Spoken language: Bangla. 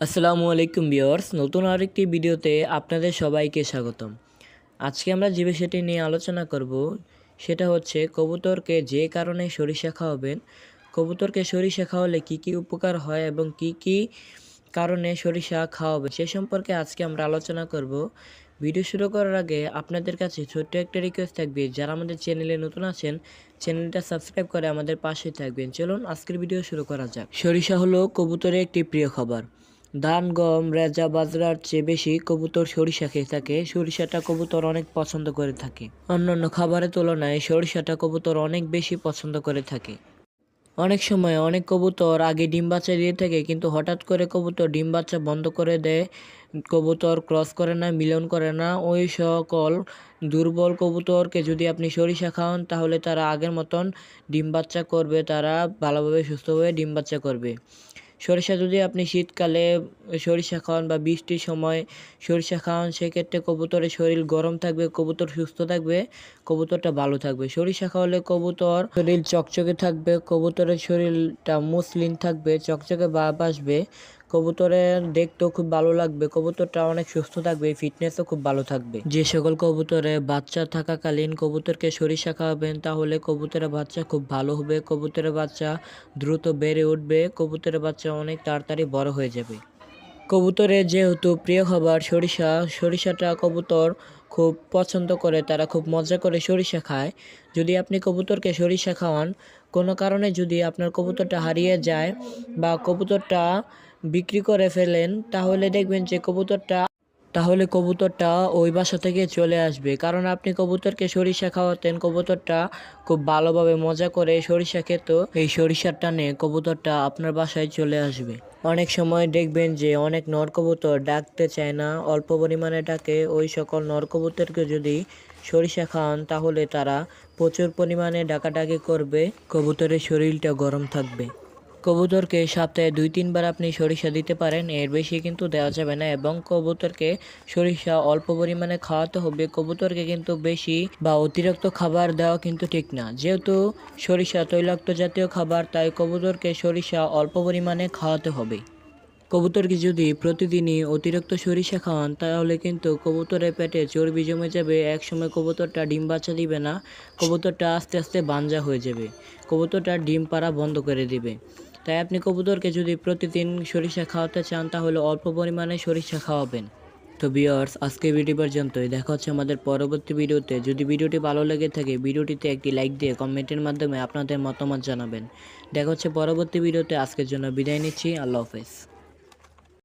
আসসালামু আলাইকুম বিয়ার্স নতুন আরেকটি ভিডিওতে আপনাদের সবাইকে স্বাগতম। আজকে আমরা যে বিষয়টি নিয়ে আলোচনা করব, সেটা হচ্ছে কবুতরকে যে কারণে সরিষা খাওয়াবেন, কবুতরকে সরিষা খাওয়ালে কি কি উপকার হয় এবং কি কি কারণে সরিষা খাওয়াবে সে সম্পর্কে আজকে আমরা আলোচনা করব। ভিডিও শুরু করার আগে আপনাদের কাছে ছোট্ট একটা রিকোয়েস্ট থাকবে, যারা আমাদের চ্যানেলে নতুন আছেন চ্যানেলটা সাবস্ক্রাইব করে আমাদের পাশে থাকবেন। চলুন আজকের ভিডিও শুরু করা যাক। সরিষা হলো কবুতরের একটি প্রিয় খাবার। ধান গম রেজা বাজরার চেয়ে বেশি কবুতর সরিষা খেয়ে থাকে। সরিষাটা কবুতর অনেক পছন্দ করে থাকে। অন্যান্য খাবারের তুলনায় সরিষাটা কবুতর অনেক বেশি পছন্দ করে থাকে। অনেক সময় অনেক কবুতর আগে ডিম বাচ্চা দিয়ে থাকে, কিন্তু হঠাৎ করে কবুতর ডিম বাচ্চা বন্ধ করে দেয়, কবুতর ক্রস করে না, মিলন করে না। ওই সকল দুর্বল কবুতরকে যদি আপনি সরিষা খাওয়ান, তাহলে তারা আগের মতন ডিম বাচ্চা করবে, তারা ভালোভাবে, সুস্থভাবে ডিম বাচ্চা করবে। সরিষা যদি আপনি শীতকালে সরিষা খাওয়ান বা বৃষ্টির সময় সরিষা খাওয়ান, সেক্ষেত্রে কবুতরের শরীর গরম থাকবে, কবুতর সুস্থ থাকবে, কবুতরটা ভালো থাকবে। সরিষা খাওয়ালে কবুতর শরীর চকচকে থাকবে, কবুতরের শরীরটা মসলিন থাকবে, চকচকে ভাব আসবে। কবুতরের দেখতেও খুব ভালো লাগবে। কবুতরটা অনেক সুস্থ থাকবে, ফিটনেসও খুব ভালো থাকবে। যে সকল কবুতরে বাচ্চা থাকাকালীন কবুতরকে সরিষা খাওয়াবেন, তাহলে কবুতরের বাচ্চা খুব ভালো হবে। কবুতরের বাচ্চা দ্রুত বেড়ে উঠবে, কবুতরের বাচ্চা অনেক তাড়াতাড়ি বড় হয়ে যাবে। কবুতরের যেহেতু প্রিয় খাবার সরিষা, সরিষাটা কবুতর খুব পছন্দ করে, তারা খুব মজা করে সরিষা খায়। যদি আপনি কবুতরকে সরিষা খাওয়ান, কোনো কারণে যদি আপনার কবুতরটা হারিয়ে যায় বা কবুতরটা বিক্রি করে ফেলেন, তাহলে দেখবেন যে কবুতরটা, তাহলে কবুতরটা ওই বাসা থেকে চলে আসবে। কারণ আপনি কবুতরকে সরিষা খাওয়াতেন, কবুতরটা খুব ভালোভাবে মজা করে সরিষা খেত, এই সরিষার টানে কবুতরটা আপনার বাসায় চলে আসবে। অনেক সময় দেখবেন যে অনেক নর কবুতর ডাকতে চায় না, অল্প পরিমাণে ডাকে, ওই সকল নর কবুতরকে যদি সরিষা খাওয়ান তাহলে তারা প্রচুর পরিমাণে ডাকাডাকি করবে, কবুতরের শরীরটা গরম থাকবে। কবুতরকে সপ্তাহে দুই, তিনবার আপনি সরিষা দিতে পারেন, এর বেশি কিন্তু দেওয়া যাবে না এবং কবুতরকে সরিষা অল্প পরিমাণে খাওয়াতে হবে। কবুতরকে কিন্তু বেশি বা অতিরিক্ত খাবার দেওয়া কিন্তু ঠিক না। যেহেতু সরিষা তৈলাক্ত জাতীয় খাবার, তাই কবুতরকে সরিষা অল্প পরিমাণে খাওয়াতে হবে। কবুতরকে যদি প্রতিদিনই অতিরিক্ত সরিষা খাওয়ান, তাহলে কিন্তু কবুতরের পেটে চর্বি জমে যাবে। একসময় কবুতরটা ডিম বাচ্চা দিবে না, কবুতরটা আস্তে আস্তে বাঞ্জা হয়ে যাবে। কবুতরটা ডিম পাড়া বন্ধ করে দিবে। তাই আপনি কবুতরকে যদি প্রতিদিন সরিষা খাওয়াতে চান, তাহলে অল্প পরিমাণে সরিষা খাওয়াবেন। তো বিয়ার্স আজকে ভিডিও পর্যন্তই। দেখা হচ্ছে আমাদের পরবর্তী ভিডিওতে যদি ভিডিওটি ভালো লেগে থাকে ভিডিওটিতে একটি লাইক দিয়ে কমেন্টের মাধ্যমে আপনাদের মতামত জানাবেন। দেখা হচ্ছে পরবর্তী ভিডিওতে আজকের জন্য বিদায় নিচ্ছি। আল্লাহ হাফেজ।